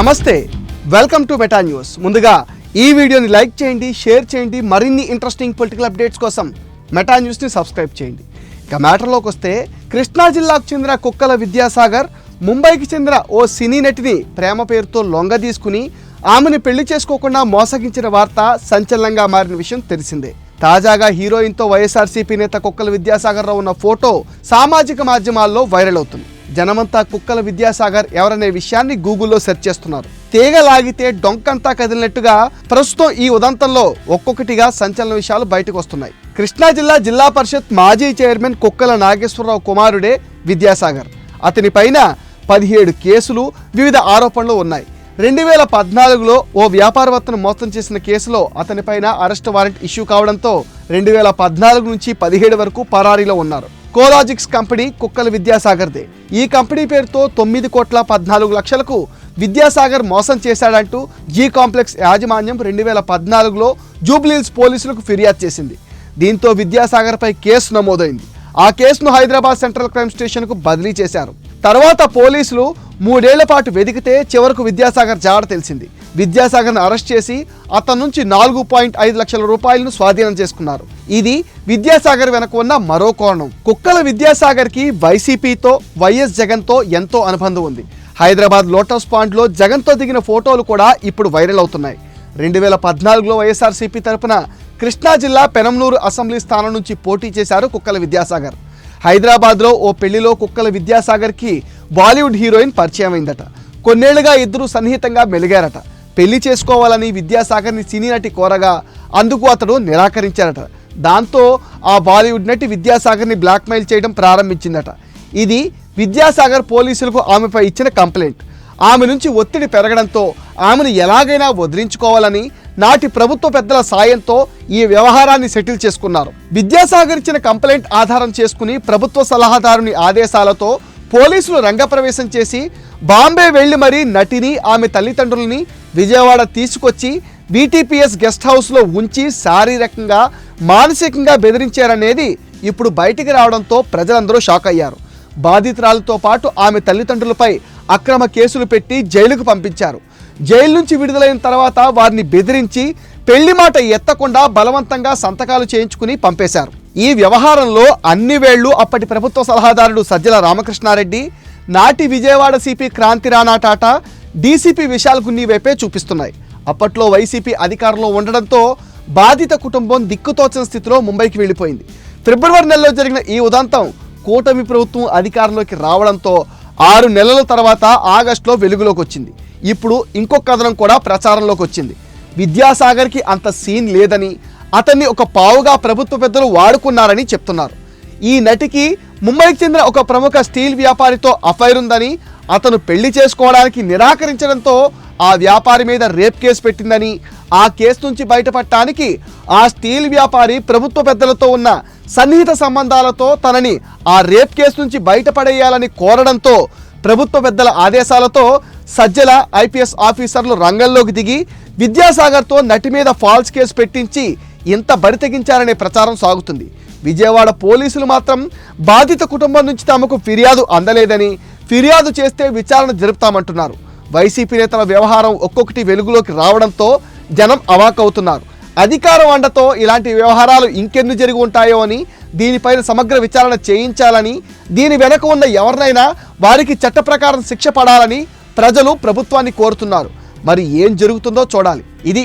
నమస్తే welcome to meta news ముందుగా ఈ వీడియోని లైక్ చేయండి షేర్ చేయండి మరిన్ని ఇంట్రెస్టింగ్ పొలిటికల్ అప్డేట్స్ కోసం మెటా న్యూస్ని సబ్స్క్రైబ్ చేయండి. ఇక మ్యాటర్లోకి వస్తే కృష్ణా జిల్లాకు చెందిన కుక్కల విద్యాసాగర్ ముంబైకి చెందిన ఓ సినీ నటిని ప్రేమ పేరుతో లొంగ తీసుకుని ఆమెను పెళ్ళి చేసుకోకుండా మోసగించిన వార్త సంచలనంగా మారిన విషయం తెలిసిందే. తాజాగా హీరోయిన్తో వైఎస్ఆర్సీపీ నేత కుక్కల విద్యాసాగర్రావు ఉన్న ఫోటో సామాజిక మాధ్యమాల్లో వైరల్ అవుతుంది. జనమంతా కుక్కల విద్యాసాగర్ ఎవరనే విషయాన్ని గూగుల్లో సెర్చ్ చేస్తున్నారు. తీగ లాగితే డొంకంతా కదిలినట్టుగా ప్రస్తుతం ఈ ఉదంతంలో ఒక్కొక్కటిగా సంచలన విషయాలు బయటకు వస్తున్నాయి. కృష్ణా జిల్లా జిల్లా పరిషత్ మాజీ చైర్మన్ కుక్కల నాగేశ్వరరావు కుమారుడే విద్యాసాగర్. అతని పైన పదిహేడు కేసులు వివిధ ఆరోపణలు ఉన్నాయి. రెండు వేల పద్నాలుగులో ఓ వ్యాపారవేత్తను మోసం చేసిన కేసులో అతనిపైన అరెస్ట్ వారెంట్ ఇష్యూ కావడంతో రెండు వేల పద్నాలుగు నుంచి పదిహేడు వరకు పరారీలో ఉన్నారు. కోలాజిక్స్ కంపెనీ కుక్కల విద్యాసాగర్దే. ఈ కంపెనీ పేరుతో తొమ్మిది కోట్ల పద్నాలుగు లక్షలకు విద్యాసాగర్ మోసం చేశాడంటూ జీ కాంప్లెక్స్ యాజమాన్యం రెండు వేల పద్నాలుగులో జూబ్లీహిల్స్ పోలీసులకు ఫిర్యాదు చేసింది. దీంతో విద్యాసాగర్పై కేసు నమోదైంది. ఆ కేసును హైదరాబాద్ సెంట్రల్ క్రైమ్ స్టేషన్కు బదిలీ చేశారు. తర్వాత పోలీసులు మూడేళ్ళ పాటు వెదికితే చివరకు విద్యాసాగర్ జాడ తెలిసింది. విద్యాసాగర్ను అరెస్ట్ చేసి అతని నుంచి నాలుగు పాయింట్ ఐదు లక్షల రూపాయలను స్వాధీనం చేసుకున్నారు. ఇది విద్యాసాగర్ వెనక ఉన్న మరో కోణం. కుక్కల విద్యాసాగర్కి వైసీపీతో వైఎస్ జగన్తో ఎంతో అనుబంధం ఉంది. హైదరాబాద్ లోటస్ పాండ్లో జగన్తో దిగిన ఫోటోలు కూడా ఇప్పుడు వైరల్ అవుతున్నాయి. రెండు వేల పద్నాలుగులో వైఎస్ఆర్సీపీ తరపున కృష్ణా జిల్లా పెనంలూరు అసెంబ్లీ స్థానం నుంచి పోటీ చేశారు కుక్కల విద్యాసాగర్. హైదరాబాద్లో ఓ పెళ్ళిలో కుక్కల విద్యాసాగర్కి బాలీవుడ్ హీరోయిన్ పరిచయం అయిందట కొన్నేళ్ళుగా ఇద్దరు సన్నిహితంగా మెలిగారట. పెళ్ళి చేసుకోవాలని విద్యాసాగర్ని సినీ నటి కోరగా అందుకు అతడు నిరాకరించారట. దాంతో ఆ బాలీవుడ్ నటి విద్యాసాగర్ని బ్లాక్మెయిల్ చేయడం ప్రారంభించిందట. ఇది విద్యాసాగర్ పోలీసులకు ఆమెపై ఇచ్చిన కంప్లైంట్. ఆమె నుంచి ఒత్తిడి పెరగడంతో ఆమెను ఎలాగైనా వదిలించుకోవాలని నాటి ప్రభుత్వ పెద్దల సాయంతో ఈ వ్యవహారాన్ని సెటిల్ చేసుకున్నారు. విద్యాసాగర్ ఇచ్చిన కంప్లైంట్ ఆధారం చేసుకుని ప్రభుత్వ సలహాదారుని ఆదేశాలతో పోలీసులు రంగప్రవేశం చేసి బాంబే వెళ్ళి మరీ నటిని ఆమె తల్లిదండ్రులని విజయవాడ తీసుకొచ్చి బీటీపీఎస్ గెస్ట్ హౌస్లో ఉంచి శారీరకంగా మానసికంగా బెదిరించారనేది ఇప్పుడు బయటికి రావడంతో ప్రజలందరూ షాక్ అయ్యారు. బాధితురాలతో పాటు ఆమె తల్లిదండ్రులపై అక్రమ కేసులు పెట్టి జైలుకు పంపించారు. జైలు నుంచి విడుదలైన తర్వాత వారిని బెదిరించి పెళ్ళి మాట ఎత్తకుండా బలవంతంగా సంతకాలు చేయించుకుని పంపేశారు. ఈ వ్యవహారంలో అన్ని వేళ్ళు అప్పటి ప్రభుత్వ సలహాదారుడు సజ్జల రామకృష్ణారెడ్డి నాటి విజయవాడ సిపి క్రాంతి రాణా టాటా డీసీపీ విశాల్ గున్ని వైపే చూపిస్తున్నాయి. అప్పట్లో వైసీపీ అధికారంలో ఉండడంతో బాధిత కుటుంబం దిక్కుతోచని స్థితిలో ముంబైకి వెళ్ళిపోయింది. ఫిబ్రవరి నెలలో జరిగిన ఈ ఉదంతం కూటమి ప్రభుత్వం అధికారంలోకి రావడంతో ఆరు నెలల తర్వాత ఆగస్టులో వెలుగులోకి వచ్చింది. ఇప్పుడు ఇంకొక కథనం కూడా ప్రచారంలోకి వచ్చింది. విద్యాసాగర్కి అంత సీన్ లేదని అతన్ని ఒక పావుగా ప్రభుత్వ పెద్దలు వాడుకున్నారని చెప్తున్నారు. ఈ నటికి ముంబైకి చెందిన ఒక ప్రముఖ స్టీల్ వ్యాపారితో అఫైర్ ఉందని అతను పెళ్ళి చేసుకోవడానికి నిరాకరించడంతో ఆ వ్యాపారి మీద రేప్ కేసు పెట్టిందని ఆ కేసు నుంచి బయటపడటానికి ఆ స్టీల్ వ్యాపారి ప్రభుత్వ పెద్దలతో ఉన్న సన్నిహిత సంబంధాలతో తనని ఆ రేప్ కేసు నుంచి బయటపడేయాలని కోరడంతో ప్రభుత్వ పెద్దల ఆదేశాలతో సజ్జల ఐపీఎస్ ఆఫీసర్లు రంగంలోకి దిగి విద్యాసాగర్తో నటి మీద ఫాల్స్ కేసు పెట్టించి ఇంత బరితెగించారనే ప్రచారం సాగుతుంది. విజయవాడ పోలీసులు మాత్రం బాధిత కుటుంబం నుంచి తమకు ఫిర్యాదు అందలేదని ఫిర్యాదు చేస్తే విచారణ జరుపుతామంటున్నారు. వైసీపీ నేతల వ్యవహారం ఒక్కొక్కటి వెలుగులోకి రావడంతో జనం అవాకవుతున్నారు. అధికారం అండతో ఇలాంటి వ్యవహారాలు ఇంకెందు జరిగి ఉంటాయో అని దీనిపైన సమగ్ర విచారణ చేయించాలని దీని వెనక ఉన్న ఎవరినైనా వారికి చట్ట ప్రకారం శిక్ష పడాలని ప్రజలు ప్రభుత్వాన్ని కోరుతున్నారు. మరి ఏం జరుగుతుందో చూడాలి. ఇది